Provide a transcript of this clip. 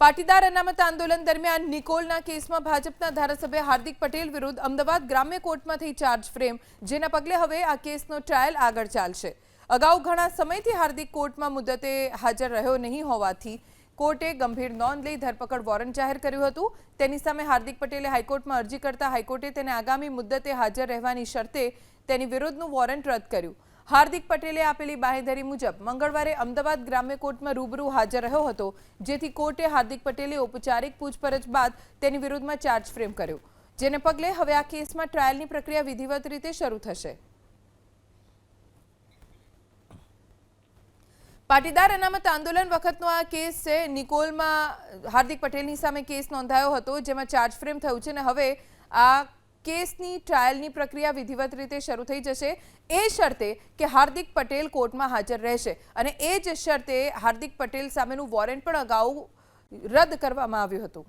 પાટીદાર અનામત આંદોલન દરમિયાન નિકોલના કેસમાં ભાજપના ધારાસભ્ય હાર્દિક પટેલ વિરુદ્ધ અમદાવાદ ગ્રામ્ય કોર્ટમાં થઈ ચાર્જ ફ્રેમ જેના પગલે હવે આ કેસનો ટ્રાયલ આગળ ચાલશે. અગાઉ ઘણા સમયથી હાર્દિક કોર્ટમાં મુદતે હાજર રહ્યો નહીં હોવાથી કોર્ટે ગંભીર નોંધ લઈ ધરપકડ વોરંટ જાહેર કર્યું હતું. તેની સામે હાર્દિક પટેલે હાઈકોર્ટમાં અરજી કરતા હાઈકોર્ટે તેને આગામી મુદ્દતે હાજર રહેવાની શરતે તેની વિરુદ્ધનું વોરંટ રદ કર્યું. હાર્દિક પટેલે આપેલી બાહેધરી મુજબ મંગળવારે અમદાવાદ ગ્રામ્ય કોર્ટમાં રૂબરૂ હાજર રહ્યો હતો, જેથી કોર્ટે હાર્દિક પટેલે ઔપચારિક પૂછપરછ બાદ તેની વિરુદ્ધમાં ચાર્જ ફ્રેમ કર્યો, જેને પગલે હવે આ કેસમાં ટ્રાયલની પ્રક્રિયા વિધિવત રીતે શરૂ થશે. પાટીદાર અનામત આંદોલન વખતનો આ કેસ છે. નિકોલમાં હાર્દિક પટેલની સામે કેસ નોંધાયો હતો, જેમાં ચાર્જ ફ્રેમ થયું છે અને હવે આ કેસની ટ્રાયલની પ્રક્રિયા વિધિવત રીતે શરૂ થઈ જશે. એ શરતે કે હાર્દિક પટેલ કોર્ટમાં હાજર રહેશે અને એ જ શરતે હાર્દિક પટેલ સામેનું વોરંટ પણ અગાઉ રદ કરવામાં આવ્યું હતું.